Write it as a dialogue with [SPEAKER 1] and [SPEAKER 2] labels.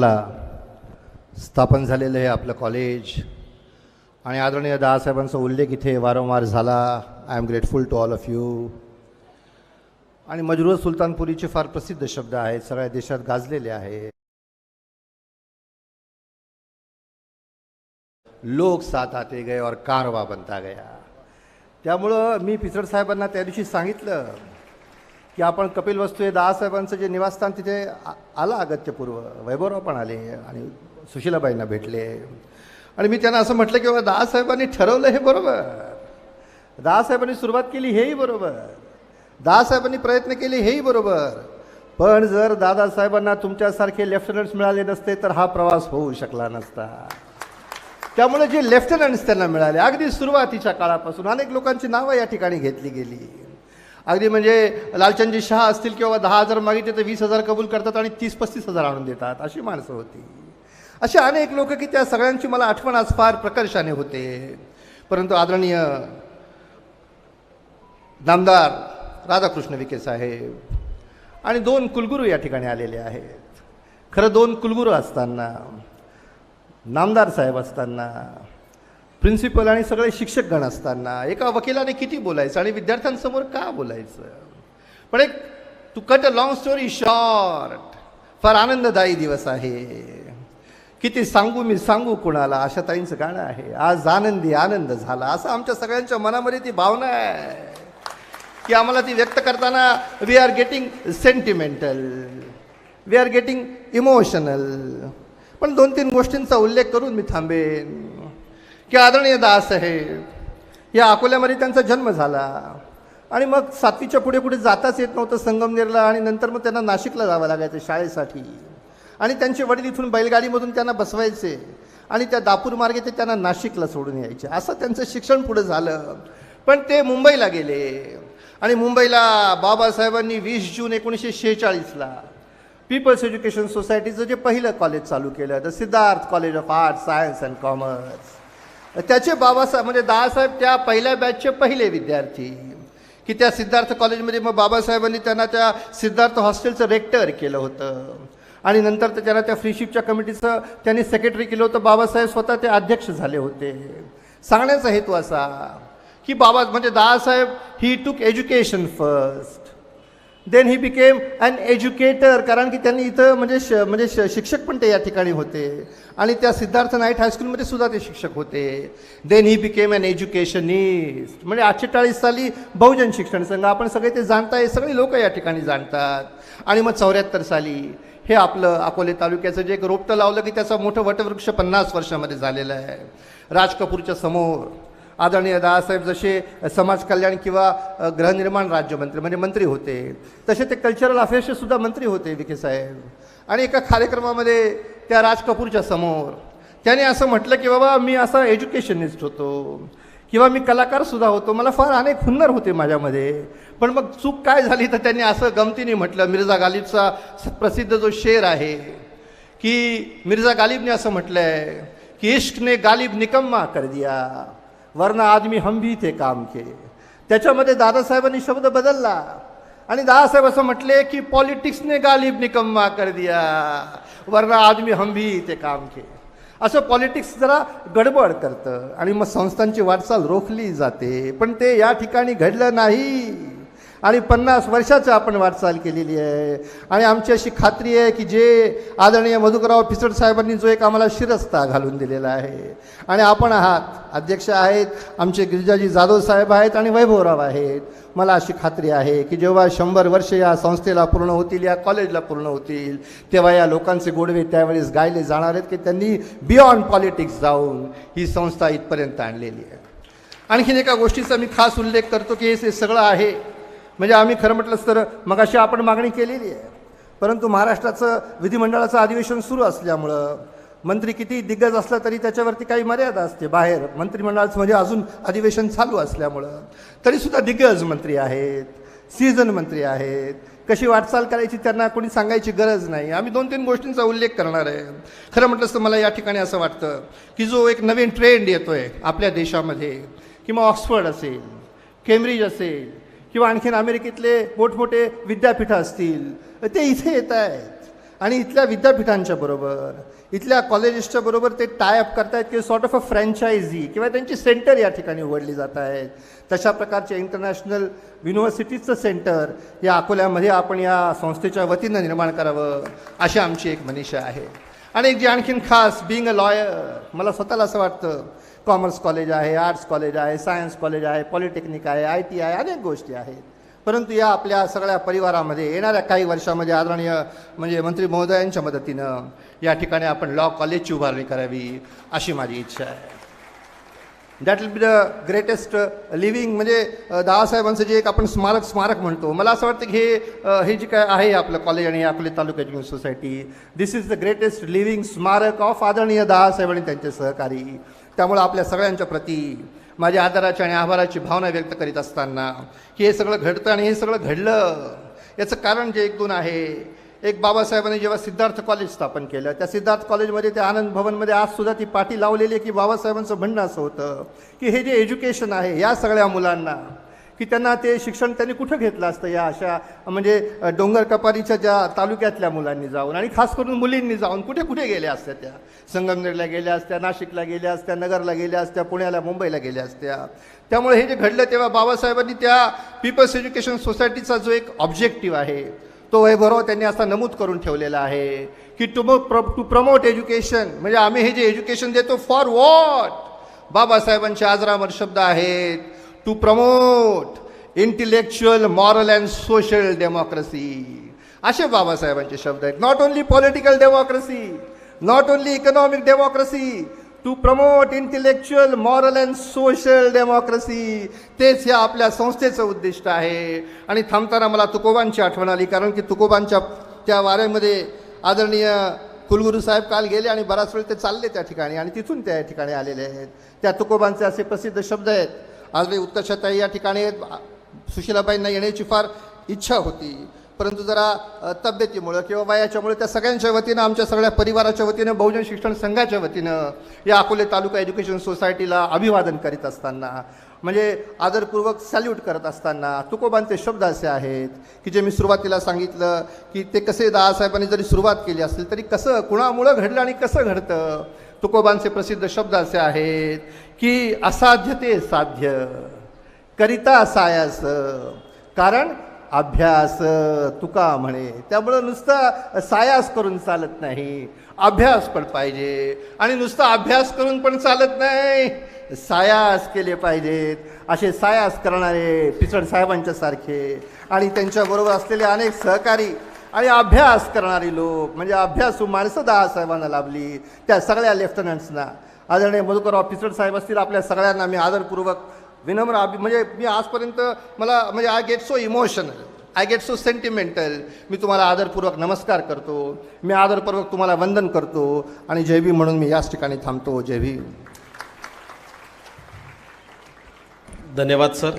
[SPEAKER 1] ला स्थापन झालेलं आहे आपलं कॉलेज आणि आदरणीय दादासाहेबांचा उल्लेख इथे वारंवार झाला. I am grateful to all of you आणि मजरूर सुलतानपुरीचे फार प्रसिद्ध शब्द आहेत सगळ्या देशात गाजलेले आहेत लोक साथ आते गए और कारवा बनता गया. त्यामुळं मी पिचड साहेबांना त्या दिवशी सांगितलं की आपण कपिल वस्तू हे दादासाहेबांचं जे निवासस्थान तिथे आलं अगत्यपूर्व. वैभवराव पण आले आणि सुशीलाबाईंना भेटले. आणि मी त्यांना असं म्हटलं की बाबा दादासाहेबांनी ठरवलं हे बरोबर. दादासाहेबांनी सुरुवात केली हेही बरोबर. दादासाहेबांनी प्रयत्न केले हेही बरोबर. पण जर दादासाहेबांना तुमच्यासारखे लेफ्टनंट्स मिळाले नसते तर हा प्रवास होऊ शकला नसता. त्यामुळे जे लेफ्टनंट्स त्यांना मिळाले अगदी सुरुवातीच्या काळापासून अनेक लोकांची नावं या ठिकाणी घेतली गेली. अगदी म्हणजे लालचंदजी शहा असतील किंवा दहा हजार मागितले तर वीस हजार कबूल करतात आणि तीस पस्तीस हजार आणून देतात अशी माणसं होती. असे अनेक लोक की त्या सगळ्यांची मला आठवण आज फार प्रकर्षाने होते. परंतु आदरणीय नामदार राधाकृष्ण विखे साहेब आणि दोन कुलगुरू या ठिकाणी आलेले आहेत. खरं दोन कुलगुरू असताना नामदार साहेब असताना प्रिन्सिपल आणि सगळे शिक्षकगण असताना एका वकिलाने किती बोलायचं आणि विद्यार्थ्यांसमोर का बोलायचं? पण एक to cut a long story short फार आनंददायी दिवस आहे. किती सांगू मी सांगू कुणाला? अशा ताईंचं गाणं आहे. आज आनंदी आनंद झाला. असं आमच्या सगळ्यांच्या मनामध्ये ती भावना आहे की आम्हाला ती व्यक्त करताना we are getting sentimental we are getting emotional पण दोन तीन गोष्टींचा उल्लेख करून मी थांबेन. की आदरणीय दाससाहेब या अकोल्यामध्ये त्यांचा जन्म झाला. आणि मग सातवीच्या पुढे पुढे जाताच येत नव्हतं संगमनेरला आणि नंतर मग त्यांना नाशिकला जावं लागायचं शाळेसाठी. आणि त्यांचे वडील इथून बैलगाडीमधून त्यांना बसवायचे आणि त्या दापूर मार्गे ते त्यांना नाशिकला सोडून यायचे. असं त्यांचं शिक्षण पुढं झालं. पण ते मुंबईला गेले. आणि मुंबईला बाबासाहेबांनी वीस जून एकोणीसशे शेहेचाळीसला पीपल्स एज्युकेशन सोसायटीचं जे पहिलं कॉलेज चालू केलं the Siddharth college of arts science and commerce. त्याचे बाबासाहेब म्हणजे दादासाहेब त्या पहिल्या बॅचचे पहिले विद्यार्थी. की त्या सिद्धार्थ कॉलेजमध्ये मग बाबासाहेबांनी त्यांना त्या सिद्धार्थ हॉस्टेलचं रेक्टर केलं होतं. आणि नंतर तर त्यांना त्या फ्रीशिपच्या कमिटीचं त्यांनी सेक्रेटरी केलं होतं. बाबासाहेब स्वतः ते अध्यक्ष झाले होते. सांगण्याचा हेतू असा की बाबा म्हणजे Dadasaheb he took education first then he became an educator कारण की त्यांनी इथं म्हणजे श म्हणजे श शिक्षक पण ते या ठिकाणी होते. आणि त्या सिद्धार्थ नाईट हायस्कूलमध्ये सुद्धा ते शिक्षक होते. Then he became an educationist म्हणजे अठ्ठेचाळीस साली बहुजन शिक्षण संघ आपण सगळे ते जाणताय सगळे लोक या ठिकाणी जाणतात. आणि मग चौऱ्याहत्तर साली हे आपलं अकोले तालुक्याचं जे एक रोपटं लावलं की त्याचा मोठं वटवृक्ष पन्नास वर्षामध्ये झालेलं आहे. राज कपूरच्या समोर. आदरणीय दादासाहेब जसे समाज कल्याण किंवा गृहनिर्माण राज्यमंत्री म्हणजे मंत्री होते तसे ते कल्चरल अफेअर्सचे सुद्धा मंत्री होते विखे साहेब. आणि एका कार्यक्रमामध्ये त्या राज कपूरच्या समोर त्याने असं म्हटलं की बाबा मी असा एज्युकेशनिस्ट होतो किंवा मी कलाकारसुद्धा होतो मला फार अनेक हुन्नर होते माझ्यामध्ये. पण मग चूक काय झाली तर त्यांनी असं गमतीने म्हटलं मिर्झा गालिबचा प्रसिद्ध जो शेर आहे की मिर्झा गालिबने असं म्हटलं आहे की इश्कने गालिब निकम्मा कर दिया. वर्ण आदमी हम भी काम के त्याच्यामध्ये दादासाहेबांनी शब्द बदलला. आणि दादासाहेब असं म्हटले की पॉलिटिक्सने गालिब निकम्मा कर दिया. वर्ण आदमी हम भी काम के असं पॉलिटिक्स जरा गडबड करतं. आणि मग संस्थांची वाटचाल रोखली जाते. पण ते या ठिकाणी घडलं नाही. आणि पन्नास वर्षाचं आपण वाटचाल केलेली आहे. आणि आमची अशी खात्री आहे की जे आदरणीय मधुकरराव पिचड साहेबांनी जो एक आम्हाला शिरस्ता घालून दिलेला आहे. आणि आपण आहात अध्यक्ष आहेत आमचे गिरिजाजी जाधव साहेब आहेत आणि वैभवराव आहेत. मला अशी खात्री आहे की जेव्हा शंभर वर्ष या संस्थेला पूर्ण होतील या कॉलेजला पूर्ण होतील तेव्हा या लोकांचे गोडवे त्यावेळेस गायले जाणार आहेत की त्यांनी बियॉन्ड पॉलिटिक्स जाऊन ही संस्था इथपर्यंत आणलेली आहे. आणखीन एका गोष्टीचा मी खास उल्लेख करतो की हे सगळं आहे म्हणजे आम्ही खरं म्हटलंच तर मगाशी आपण मागणी केलेली आहे. परंतु महाराष्ट्राचं विधिमंडळाचं अधिवेशन सुरू असल्यामुळं मंत्री किती दिग्गज असला तरी त्याच्यावरती काही मर्यादा असते. बाहेर मंत्रिमंडळाचं म्हणजे अजून अधिवेशन चालू असल्यामुळं तरीसुद्धा दिग्गज मंत्री आहेत सीझन मंत्री आहेत. कशी वाटचाल करायची त्यांना कोणी सांगायची गरज नाही. आम्ही दोन तीन गोष्टींचा उल्लेख करणार आहे. खरं म्हटलंच तर मला या ठिकाणी असं वाटतं की जो एक नवीन ट्रेंड येतो आहे आपल्या देशामध्ये किंवा ऑक्सफर्ड असेल केम्ब्रिज असेल किंवा आणखीन अमेरिकेतले मोठमोठे विद्यापीठं असतील ते इथे येत आहेत. आणि इथल्या विद्यापीठांच्या बरोबर इथल्या कॉलेजेसच्या बरोबर ते टायअप करतायत की सॉर्ट ऑफ अ फ्रँचायझी किंवा त्यांची सेंटर या ठिकाणी उघडली जात आहेत तशा प्रकारचे इंटरनॅशनल युनिव्हर्सिटीजचं सेंटर या अकोल्यामध्ये आपण या संस्थेच्या वतीनं निर्माण करावं अशी आमची एक मनीषा आहे. आणि एक जी आणखीन खास बिईंग अ लॉयर मला स्वतःला असं वाटतं कॉमर्स कॉलेज आहे आर्ट्स कॉलेज आहे सायन्स कॉलेज आहे पॉलिटेक्निक आहे आय टी आहे अनेक गोष्टी आहेत. परंतु या आपल्या सगळ्या परिवारामध्ये येणाऱ्या काही वर्षामध्ये आदरणीय म्हणजे मंत्री महोदयांच्या मदतीनं या ठिकाणी आपण लॉ कॉलेजची उभारणी करावी अशी माझी इच्छा आहे. That will be the greatest living म्हणजे दादासाहेबांचं जे एक आपण स्मारक स्मारक म्हणतो. मला असं वाटतं की हे हे जे काय आहे आपलं कॉलेज आणि Akole taluka education society this is the greatest living स्मारक ऑफ आदरणीय दादासाहेब आणि त्यांचे सहकारी. त्यामुळं आपल्या सगळ्यांच्या प्रती माझ्या आदराची आणि आभाराची भावना व्यक्त करीत असताना की हे सगळं घडतं आणि हे सगळं घडलं. याचं कारण जे एक दोन आहे एक बाबासाहेबांनी जेव्हा सिद्धार्थ कॉलेज स्थापन केलं त्या सिद्धार्थ कॉलेजमध्ये त्या आनंद भवनमध्ये आजसुद्धा ती पाठी लावलेली आहे की बाबासाहेबांचं म्हणणं असं होतं की हे जे एज्युकेशन आहे या सगळ्या मुलांना की त्यांना ते शिक्षण त्यांनी कुठं घेतलं असतं या अशा म्हणजे डोंगर कपारीच्या ज्या तालुक्यातल्या मुलांनी जाऊन आणि खास करून मुलींनी जाऊन कुठे कुठे गेल्या असत्या त्या? संगमनेरला गेल्या असत्या नाशिकला गेल्या असत्या नगरला गेल्या असत्या पुण्याला मुंबईला गेल्या असत्या. त्यामुळे हे जे घडलं तेव्हा बाबासाहेबांनी त्या पीपल्स एज्युकेशन सोसायटीचा जो एक ऑब्जेक्टिव्ह आहे तो वैभव त्यांनी असा नमूद करून ठेवलेला आहे की टू प्र टू प्रमोट एज्युकेशन म्हणजे आम्ही हे जे एज्युकेशन देतो फॉर वॉट बाबासाहेबांचे आजरामर शब्द आहेत. To promote intellectual moral and social democracy असे बाबासाहेबांचे शब्द आहेत. Not only political democracy not only economic democracy to promote intellectual moral and social democracy तेच या आपल्या संस्थेचं उद्दिष्ट आहे. आणि थांबताना मला तुकोबांची आठवण आली कारण की तुकोबांच्या त्या वाऱ्यामध्ये आदरणीय कुलगुरू साहेब काल गेले आणि बराच वेळ ते चालले त्या ठिकाणी आणि तिथून त्या ठिकाणी आलेले आहेत. त्या तुकोबांचे असे प्रसिद्ध शब्द आहेत. आजही उत्कर्षताई या ठिकाणी सुशीलाबाईंना येण्याची फार इच्छा होती. परंतु जरा तब्येतीमुळं किंवा वयाच्यामुळे त्या सगळ्यांच्या वतीनं आमच्या सगळ्या परिवाराच्या वतीनं बहुजन शिक्षण संघाच्या वतीनं या अकोले तालुका एज्युकेशन सोसायटीला अभिवादन करीत असताना म्हणजे आदरपूर्वक सॅल्यूट करत असताना तुकोबांचे शब्द असे आहेत की जे मी सुरुवातीला सांगितलं की ते कसे दादासाहेबांनी जरी सुरुवात केली असेल तरी कसं कुणामुळं घडलं आणि कसं घडतं? तुकोबांचे प्रसिद्ध शब्द असे आहेत की असाध्य ते साध्य करिता सायास कारण अभ्यास तुका म्हणे. त्यामुळं नुसतं सायास करून चालत नाही अभ्यास पण पाहिजे. आणि नुसता अभ्यास करून पण चालत नाही सायास केले पाहिजेत. असे सायास करणारे पिचड साहेबांच्या सारखे आणि त्यांच्याबरोबर असलेले अनेक सहकारी आणि अभ्यास करणारी लोक म्हणजे अभ्यासू माणसं दहा साहेबांना लाभली त्या सगळ्या लेफ्टनंट्सना. आदरणीय मधुकर ऑफिसर साहेब असतील आपल्या सगळ्यांना मी आदरपूर्वक विनम्र अभि म्हणजे मी आजपर्यंत मला म्हणजे I get so emotional I get so sentimental मी तुम्हाला आदरपूर्वक नमस्कार करतो. मी आदरपूर्वक तुम्हाला वंदन करतो. आणि जय म्हणून मी याच ठिकाणी थांबतो. जय
[SPEAKER 2] धन्यवाद सर.